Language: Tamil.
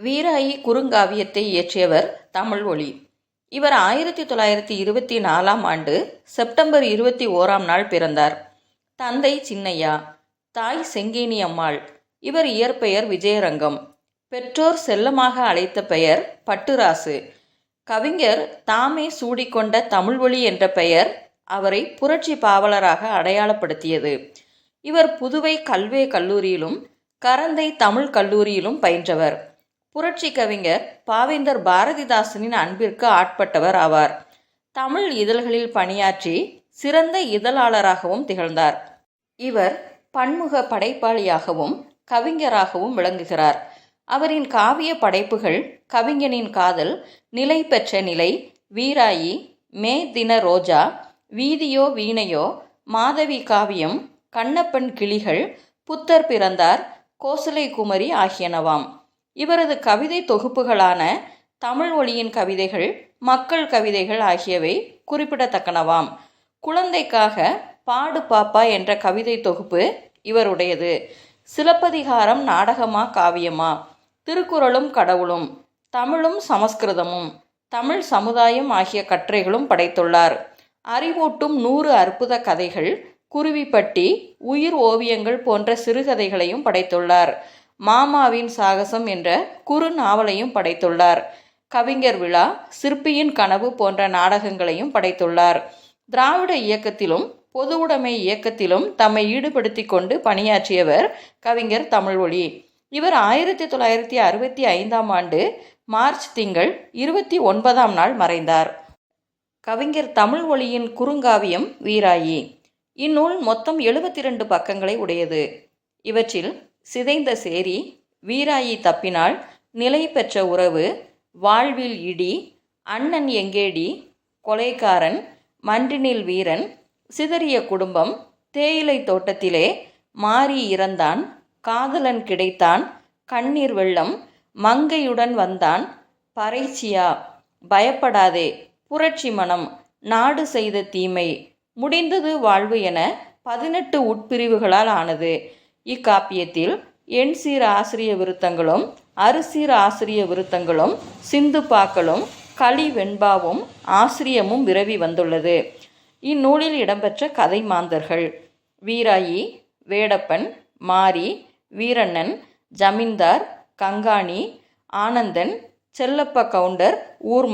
வீராயி குறுங்காவியத்தை இயற்றியவர் தமிழ் ஒளி. இவர் ஆயிரத்தி தொள்ளாயிரத்தி இருபத்தி நாலாம் ஆண்டு செப்டம்பர் இருபத்தி ஓராம் நாள் பிறந்தார். தந்தை சின்னையா தாய் செங்கேனி அம்மாள் இவர் இயற்பெயர் விஜயரங்கம். பெற்றோர் செல்லமாக அழைத்த பெயர் பட்டுராசு. கவிஞர் தாமே சூடிக்கொண்ட தமிழ்வொளி என்ற பெயர் அவரை புரட்சி பாவலராக அடையாளப்படுத்தியது. இவர் புதுவை கல்வே கல்லூரியிலும் கரந்தை தமிழ் கல்லூரியிலும் பயின்றவர். புரட்சி கவிஞர் பாவேந்தர் பாரதிதாசனின் அன்பிற்கு ஆட்பட்டவர் ஆவார். தமிழ் இதழ்களில் பணியாற்றி சிறந்த இதழாளராகவும் திகழ்ந்தார். இவர் பன்முக படைப்பாளியாகவும் கவிஞராகவும் விளங்குகிறார். அவரின் காவிய படைப்புகள் கவிஞனின் காதல் நிலை பெற்ற நிலை வீராயி மே தின ரோஜா வீதியோ வீணையோ மாதவி காவியம் கண்ணப்பன் கிளிகள் புத்தர் பிறந்தார் கோசலை குமரி ஆகியனவாம். இவரது கவிதை தொகுப்புகளான தமிழ் ஒளியின் கவிதைகள் மக்கள் கவிதைகள் ஆகியவை குறிப்பிடத்தக்கனவாம். குழந்தைக்காக பாடு பாப்பா என்ற கவிதை தொகுப்பு இவருடையது. சிலப்பதிகாரம் நாடகமா காவியமா? திருக்குறளும் கடவுளும் தமிழும் சமஸ்கிருதமும் தமிழ் சமுதாயம் ஆகிய கட்டுரைகளும் படைத்துள்ளார். அறிவூட்டும் நூறு அற்புத கதைகள் குருவிப்பட்டி உயிர் ஓவியங்கள் போன்ற சிறுகதைகளையும் படைத்துள்ளார். மாமாவின் சாகசம் என்ற குறு நாவலையும் படைத்துள்ளார். கவிஞர் விழா சிற்பியின் கனவு போன்ற நாடகங்களையும் படைத்துள்ளார். திராவிட இயக்கத்திலும் பொது உடைமை இயக்கத்திலும் தம்மை ஈடுபடுத்தி கொண்டு பணியாற்றியவர் கவிஞர் தமிழ்மொழி. இவர் ஆயிரத்தி தொள்ளாயிரத்தி அறுபத்தி ஐந்தாம் ஆண்டு மார்ச் திங்கள் இருபத்தி ஒன்பதாம் நாள் மறைந்தார். கவிஞர் தமிழ் ஒளியின் குறுங்காவியம் வீராயி. இந்நூல் மொத்தம் எழுபத்தி ரெண்டு பக்கங்களை உடையது. இவற்றில் சிதைந்த சேரி வீராயி தப்பினால் நிலை பெற்ற உறவு வாழ்வில் இடி அண்ணன் எங்கேடி கொலைக்காரன் மன்றினில் வீரன் சிதறிய குடும்பம் தேயிலை தோட்டத்திலே மாறி இறந்தான் காதலன் கிடைத்தான் கண்ணீர் வெள்ளம் மங்கையுடன் வந்தான் பறைச்சியா பயப்படாதே புரட்சி மனம் நாடு செய்த தீமை முடிந்தது வாழ்வு என பதினெட்டு உட்பிரிவுகளால் ஆனது. இக்காப்பியத்தில் எண்சீர் ஆசிரிய விருத்தங்களும் அறுசீர் ஆசிரிய விருத்தங்களும் சிந்து பாக்களும் களி வெண்பாவும் ஆசிரியமும் விரவி வந்துள்ளது. இந்நூலில் இடம்பெற்ற கதை மாந்தர்கள் வீராயி வேடப்பன் மாரி வீரண்ணன் ஜமீன்தார் கங்காணி ஆனந்தன் செல்லப்ப கவுண்டர் ஊர்